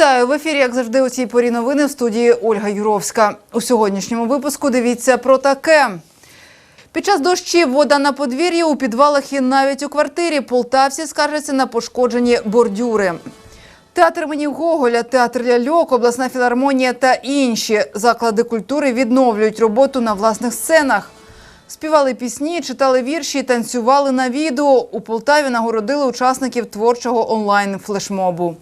Вітаю в ефірі, як завжди, у цій порі новини в студії Ольга Юровська. У сьогоднішньому випуску дивіться про таке. Під час дощів вода на подвір'ї у підвалах і навіть у квартирі полтавці скаржаться на пошкоджені бордюри. Театр імені Гоголя, театр ляльок, обласна філармонія та інші заклади культури відновлюють роботу на власних сценах. Співали пісні, читали вірші, танцювали на відео. У Полтаві нагородили учасників творчого онлайн флешмобу.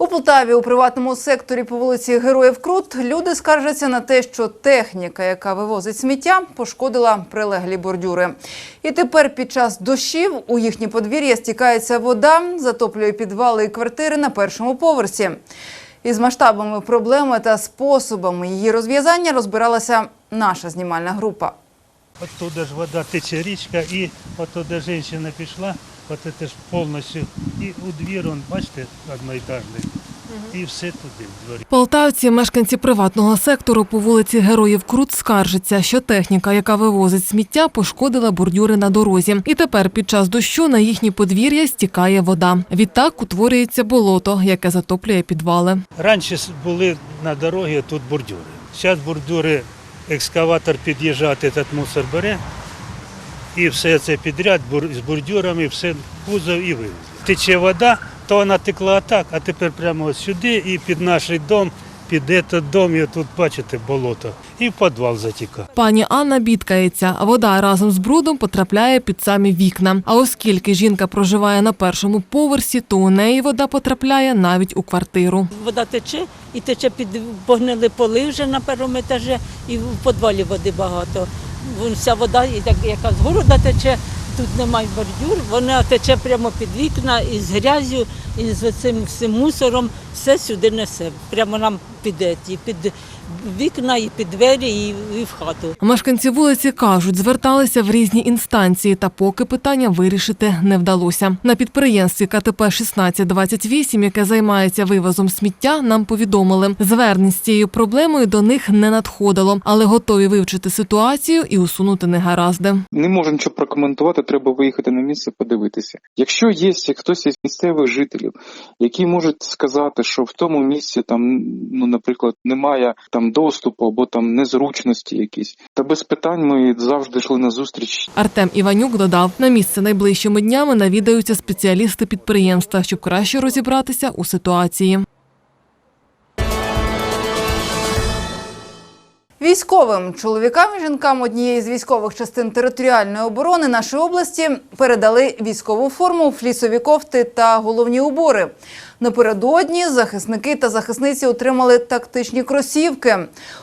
У Полтаві у приватному секторі по вулиці Героїв Крут люди скаржаться на те, що техніка, яка вивозить сміття, пошкодила прилеглі бордюри. І тепер під час дощів у їхні подвір'я стікається вода, затоплює підвали і квартири на першому поверсі. Із масштабами проблеми та способами її розв'язання розбиралася наша знімальна група. Оттуда ж вода тече річка, і оттуда жінка пішла, от це ж повністю, і у двір, он, бачите, одноетажний, і все туди, в дворі. Полтавці, мешканці приватного сектору по вулиці Героїв Крут, скаржаться, що техніка, яка вивозить сміття, пошкодила бордюри на дорозі. І тепер під час дощу на їхні подвір'я стікає вода. Відтак утворюється болото, яке затоплює підвали. Раніше були на дорогі тут бордюри. Зараз бордюри, екскаватор під'їжджає, этот мусор бере, і все це підряд бур- з бордюрами, все кузов і вивезли. Тече вода, то вона текла так, а тепер прямо ось сюди і під наш дом, під этот дом, і тут бачите болото, і в підвал затікає. Пані Анна бідкається, а вода разом з брудом потрапляє під самі вікна. А оскільки жінка проживає на першому поверсі, то у неї вода потрапляє навіть у квартиру. Вода тече і тече під погнили поли вже на першому етажі, і в підвалі води багато. Вся вода, яка з города тече, тут немає бордюр, вона тече прямо під вікна і з грязю, і з цим всім мусором все сюди несе. Прямо нам під, еті, під вікна, і під двері, і, і в хату. Мешканці вулиці кажуть, зверталися в різні інстанції, та поки питання вирішити не вдалося. На підприємстві КТП 1628, яке займається вивозом сміття, нам повідомили, звернень з цією проблемою до них не надходило, але готові вивчити ситуацію і усунути негаразди. Не можу нічого прокоментувати, треба виїхати на місце, подивитися. Якщо є хтось із місцевих жителів, які можуть сказати, що в тому місці там, ну, наприклад, немає там доступу або там незручності якісь, та без питань ми завжди йшли на зустріч Артем Іванюк додав, на місце найближчими днями навідаються спеціалісти підприємства, щоб краще розібратися у ситуації. Військовим чоловікам і жінкам однієї з військових частин територіальної оборони нашої області передали військову форму, флісові кофти та головні убори. Напередодні захисники та захисниці отримали тактичні кросівки.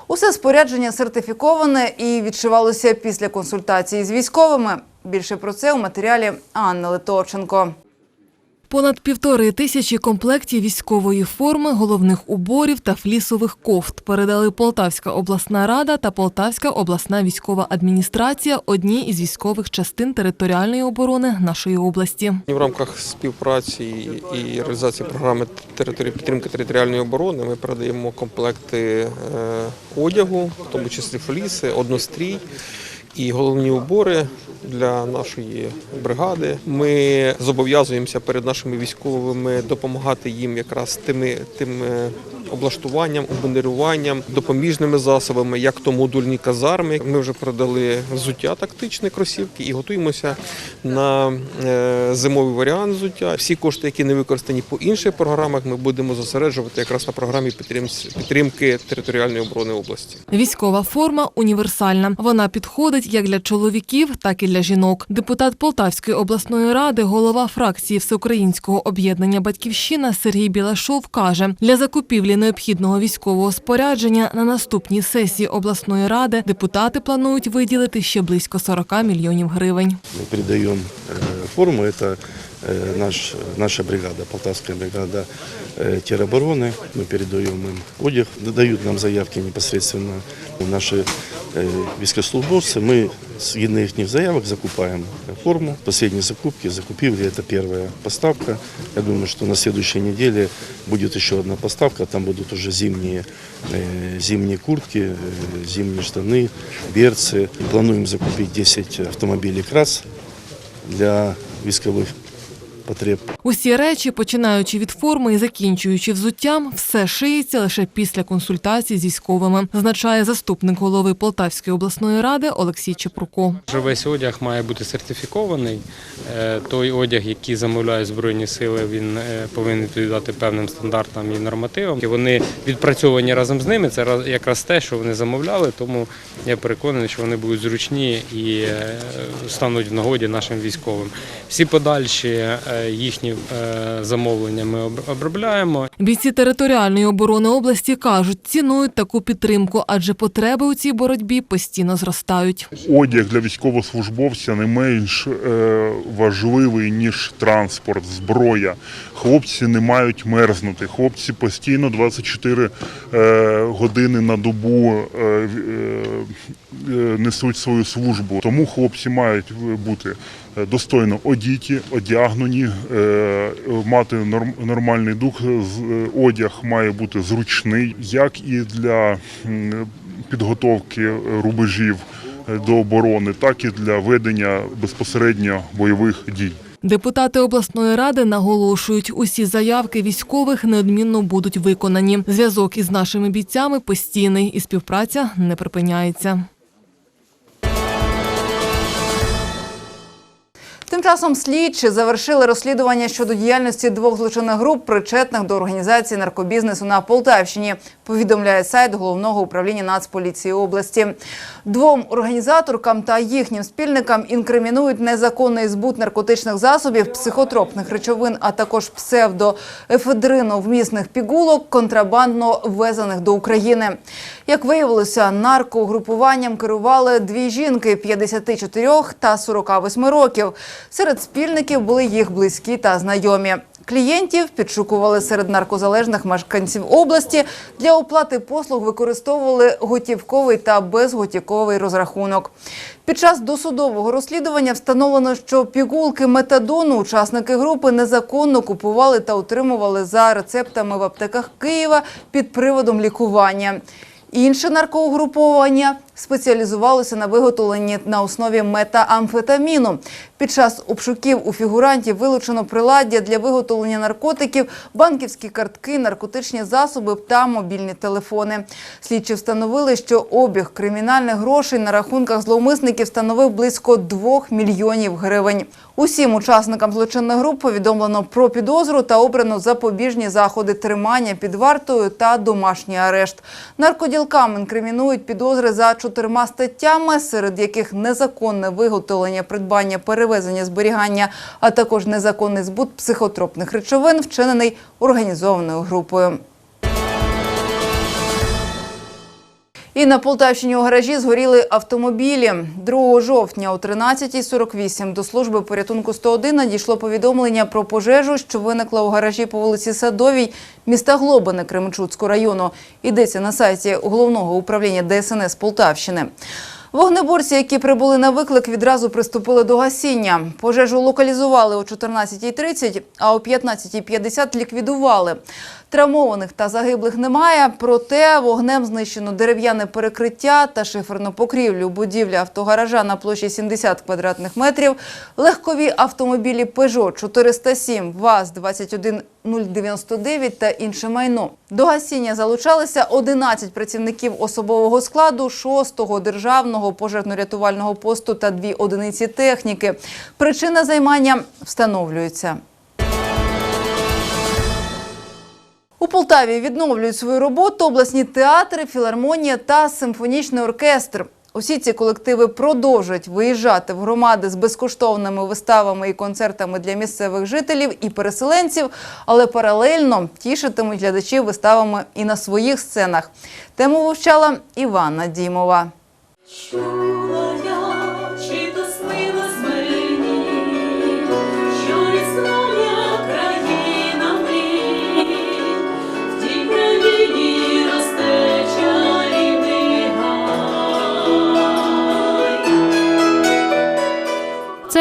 Усе спорядження сертифіковане і відшивалося після консультації з військовими. Більше про це у матеріалі Анни Литовченко. Понад півтори тисячі комплектів військової форми, головних уборів та флісових кофт передали Полтавська обласна рада та Полтавська обласна військова адміністрація одній із військових частин територіальної оборони нашої області. В рамках співпраці і реалізації програми підтримки територіальної оборони ми передаємо комплекти е, одягу, в тому числі фліси, однострій і головні убори для нашої бригади. Ми зобов'язуємося перед нашими військовими допомагати їм якраз тими тим е, облаштуванням, обмундируванням, допоміжними засобами, як то модульні казарми. Ми вже передали взуття тактичне кросівки і готуємося на е, зимовий варіант взуття. Всі кошти, які не використані по інших програмах, ми будемо зосереджувати якраз на програмі підтримки територіальної оборони області. Військова форма універсальна. Вона підходить як для чоловіків, так і для жінок. Депутат Полтавської обласної ради, голова фракції Всеукраїнського об'єднання Батьківщина Сергій Білашов каже: для закупівлі необхідного військового спорядження на наступній сесії обласної ради депутати планують виділити ще близько 40 мільйонів гривень. Мы передаем э, форму, это э, наш, наша бригада, Полтавская бригада э, теробороны. Мы передаем им одяг, дают нам заявки непосредственно наши э, військовослужбовцы. Мы с их заявок закупаем форму. Последние закупки закупили, это первая поставка. Я думаю, что на следующей неделе будет еще одна поставка. Там будут уже зимние, э, зимние куртки, э, зимние штаны, берцы. Плануем закупить 10 автомобилей КРАС для військових потреб. Усі речі, починаючи від форми і закінчуючи взуттям, все шиється лише після консультацій з військовими, зазначає заступник голови Полтавської обласної ради Олексій Чепруко. Весь одяг має бути сертифікований. Е, Той одяг, який замовляють збройні сили, він е, повинен відповідати певним стандартам і нормативам. Вони відпрацьовані разом з ними. Це раз- якраз те, що вони замовляли. Тому я переконаний, що вони будуть зручні і е, стануть в нагоді нашим військовим. Всі подальші їхні е, замовлення ми обробляємо. Бійці територіальної оборони області кажуть, цінують таку підтримку, адже потреби у цій боротьбі постійно зростають. одяг для військовослужбовця не менш е, важливий, ніж транспорт, зброя. Хлопці не мають мерзнути. Хлопці постійно 24 е, години на добу е, е, е, несуть свою службу. Тому хлопці мають бути е, достойно одіті, одягнені, е, мати норм- нормальний дух. Е, Одяг має бути зручний, як і для підготовки рубежів е, до оборони, так і для ведення безпосередньо бойових дій. Депутати обласної ради наголошують, усі заявки військових неодмінно будуть виконані. Зв'язок із нашими бійцями постійний і співпраця не припиняється. Часом слідчі завершили розслідування щодо діяльності двох злочинних груп, причетних до організації наркобізнесу на Полтавщині. Повідомляє сайт головного управління Нацполіції області. Двом організаторкам та їхнім спільникам інкримінують незаконний збут наркотичних засобів, психотропних речовин, а також псевдоефедрину вмісних пігулок, контрабандно ввезених до України. Як виявилося, наркоугрупуванням керували дві жінки 54 та 48 років. Серед спільників були їх близькі та знайомі. Клієнтів підшукували серед наркозалежних мешканців області. Для оплати послуг використовували готівковий та безготівковий розрахунок. Під час досудового розслідування встановлено, що пігулки метадону учасники групи незаконно купували та отримували за рецептами в аптеках Києва під приводом лікування. Інше наркоугруповання спеціалізувалося на виготовленні на основі метаамфетаміну. Під час обшуків у фігурантів вилучено приладдя для виготовлення наркотиків, банківські картки, наркотичні засоби та мобільні телефони. Слідчі встановили, що обіг кримінальних грошей на рахунках зловмисників становив близько 2 мільйонів гривень. Усім учасникам злочинних груп повідомлено про підозру та обрано запобіжні заходи тримання під вартою та домашній арешт. Наркоділкам інкримінують підозри за чотирма статтями, серед яких незаконне виготовлення, придбання, перевезення, зберігання, а також незаконний збут психотропних речовин, вчинений організованою групою. І на Полтавщині у гаражі згоріли автомобілі. 2 жовтня о 13.48 до служби порятунку 101 надійшло повідомлення про пожежу, що виникла у гаражі по вулиці Садовій, міста Глобине Кременчуцького району. Йдеться на сайті головного управління ДСНС Полтавщини. Вогнеборці, які прибули на виклик, відразу приступили до гасіння. Пожежу локалізували о 14.30, а о 15.50 ліквідували. Травмованих та загиблих немає, проте вогнем знищено дерев'яне перекриття та шиферну покрівлю будівлі автогаража на площі 70 квадратних метрів, легкові автомобілі Peugeot 407, ВАЗ-21099 та інше майно. До гасіння залучалися 11 працівників особового складу 6-го державного пожежно-рятувального посту та дві одиниці техніки. Причина займання встановлюється. У Полтаві відновлюють свою роботу обласні театри, філармонія та симфонічний оркестр. Усі ці колективи продовжують виїжджати в громади з безкоштовними виставами і концертами для місцевих жителів і переселенців, але паралельно тішитимуть глядачів виставами і на своїх сценах. Тему вивчала Іванна Дімова.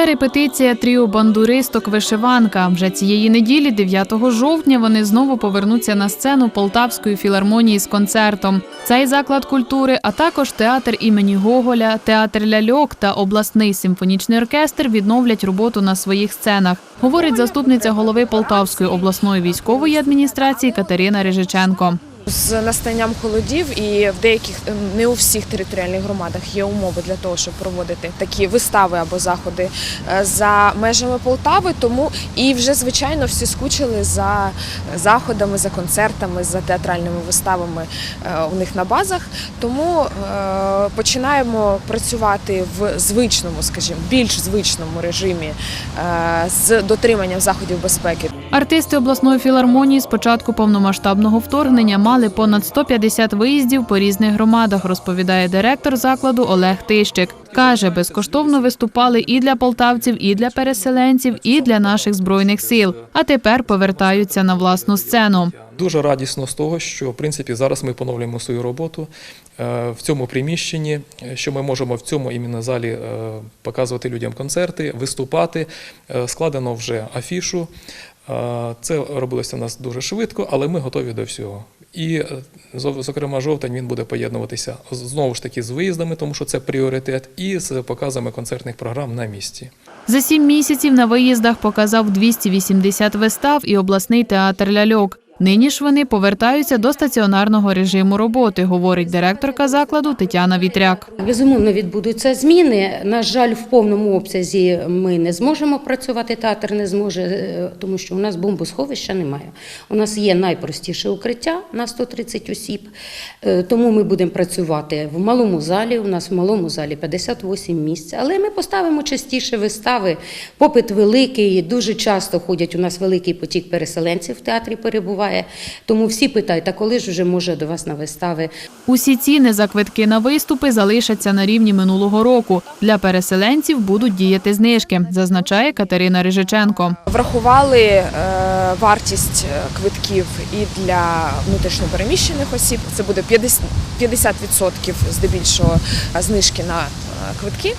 Репетиція тріо бандуристок Вишиванка. Вже цієї неділі, 9 жовтня, вони знову повернуться на сцену Полтавської філармонії з концертом. Цей заклад культури, а також театр імені Гоголя, театр ляльок та обласний симфонічний оркестр відновлять роботу на своїх сценах. Говорить заступниця голови Полтавської обласної військової адміністрації Катерина Рижиченко. З настанням холодів і в деяких ем, не у всіх територіальних громадах є умови для того, щоб проводити такі вистави або заходи е, за межами Полтави. Тому і вже звичайно всі скучили за заходами, за концертами, за театральними виставами е, у них на базах. Тому е, починаємо працювати в звичному, скажімо, більш звичному режимі з дотриманням заходів безпеки. Артисти обласної філармонії з початку повномасштабного вторгнення мали понад 150 виїздів по різних громадах, розповідає директор закладу Олег Тищик. Каже, безкоштовно виступали і для полтавців, і для переселенців, і для наших збройних сил. А тепер повертаються на власну сцену. Дуже радісно з того, що в принципі зараз ми поновлюємо свою роботу е, в цьому приміщенні, е, що ми можемо в цьому іменно залі е, показувати людям концерти, виступати. Складено вже афішу. Це робилося у нас дуже швидко, але ми готові до всього. І, е, зокрема, жовтень він буде поєднуватися знову ж таки з виїздами, тому що це пріоритет, і з показами концертних програм на місці. За сім місяців на виїздах показав 280 вистав і обласний театр ляльок. Нині ж вони повертаються до стаціонарного режиму роботи, говорить директорка закладу Тетяна Вітряк. Безумовно, відбудуться зміни. На жаль, в повному обсязі ми не зможемо працювати. Театр не зможе, е, тому що у нас бомбосховища немає. У нас є найпростіше укриття на 130 осіб. Е, Тому ми будемо працювати в малому залі. У нас в малому залі 58 місць. Але ми поставимо частіше вистави. Попит великий. Дуже часто ходять. У нас великий потік переселенців в театрі перебуває. Тому всі питають, а коли ж вже може до вас на вистави? Усі ціни за квитки на виступи залишаться на рівні минулого року. Для переселенців будуть діяти знижки, зазначає Катерина Рижиченко. Врахували е, вартість е, квитків і для внутрішньопереміщених осіб. Це буде 50%, 50% здебільшого знижки на е, квитки.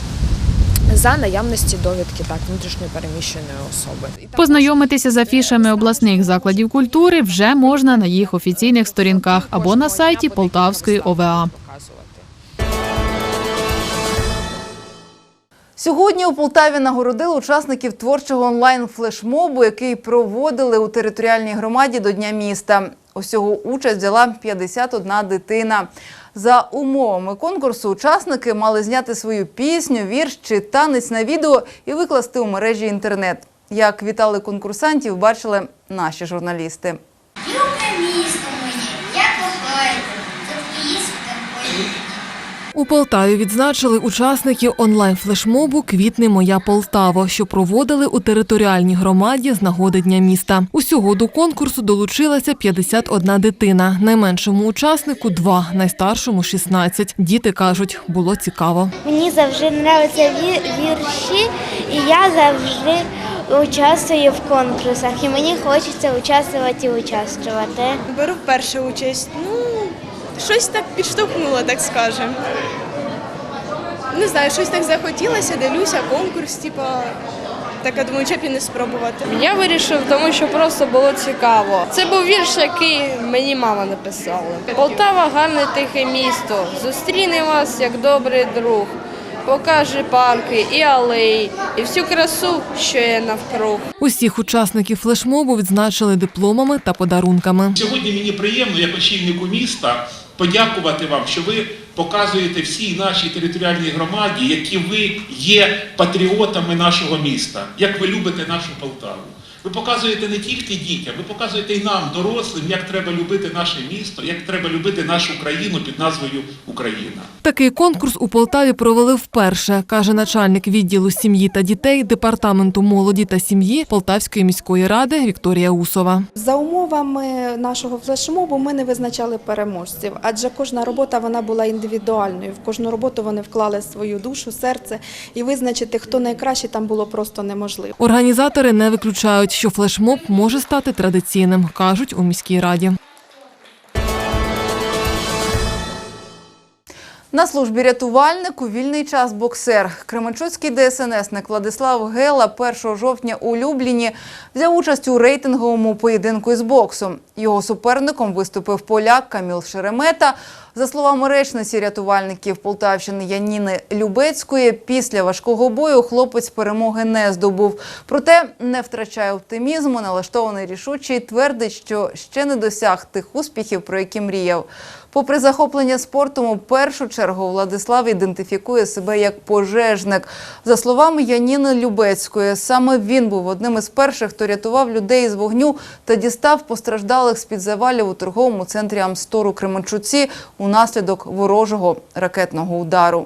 За наявності довідки так внутрішньопереміщеної особи Познайомитися з афішами обласних закладів культури вже можна на їх офіційних сторінках або на сайті Полтавської ОВА. показувати. Сьогодні у Полтаві нагородили учасників творчого онлайн-флешмобу, який проводили у територіальній громаді до Дня міста. Усього участь взяла 51 дитина. За умовами конкурсу учасники мали зняти свою пісню, вірш чи танець на відео і викласти у мережі інтернет. Як вітали конкурсантів, бачили наші журналісти. Юка місто У Полтаві відзначили учасників онлайн-флешмобу Квітне моя Полтаво, що проводили у територіальній громаді з нагоди Дня міста. Усього до конкурсу долучилася 51 дитина. Найменшому учаснику два, найстаршому 16. Діти кажуть, було цікаво. Мені завжди подобаються вірші, і я завжди участвую в конкурсах. І мені хочеться участвувати і участвувати. Беру першу участь. Ну, щось так підштовхнуло, так скажемо. Не знаю, щось так захотілося, дивлюся, конкурс, типа. Так, я думаю, чоб і не спробувати. Я вирішив, тому що просто було цікаво. Це був вірш, який мені мама написала. Полтава гарне тихе місто. Зустріне вас як добрий друг. Покаже парки і алеї, і всю красу, що є навкруг. Усіх учасників флешмобу відзначили дипломами та подарунками. Сьогодні мені приємно, як очільнику міста, подякувати вам, що ви показуєте всій нашій територіальній громаді, які ви є патріотами нашого міста, як ви любите нашу Полтаву. Ви показуєте не тільки дітям, ви показуєте і нам, дорослим, як треба любити наше місто, як треба любити нашу країну під назвою Україна. Такий конкурс у Полтаві провели вперше, каже начальник відділу сім'ї та дітей департаменту молоді та сім'ї Полтавської міської ради Вікторія Усова. За умовами нашого флешмобу ми не визначали переможців, адже кожна робота вона була індивідуальною. В кожну роботу вони вклали свою душу, серце, і визначити, хто найкращий, там було просто неможливо. Організатори не виключають, що флешмоб може стати традиційним, кажуть у міській раді. На службі рятувальник у вільний час боксер. Кременчуцький ДСНСник Владислав Гела 1 жовтня у Любліні взяв участь у рейтинговому поєдинку із боксу. Його суперником виступив поляк Каміл Шеремета. За словами речниці рятувальників Полтавщини Яніни Любецької, після важкого бою хлопець перемоги не здобув. Проте не втрачає оптимізму, налаштований рішучий, твердить, що ще не досяг тих успіхів, про які мріяв. Попри захоплення спортом, у першу чергу Владислав ідентифікує себе як пожежник. За словами Яніни Любецької, саме він був одним із перших, хто рятував людей з вогню та дістав постраждалих з-під завалів у торговому центрі Амстору Кременчуці унаслідок ворожого ракетного удару.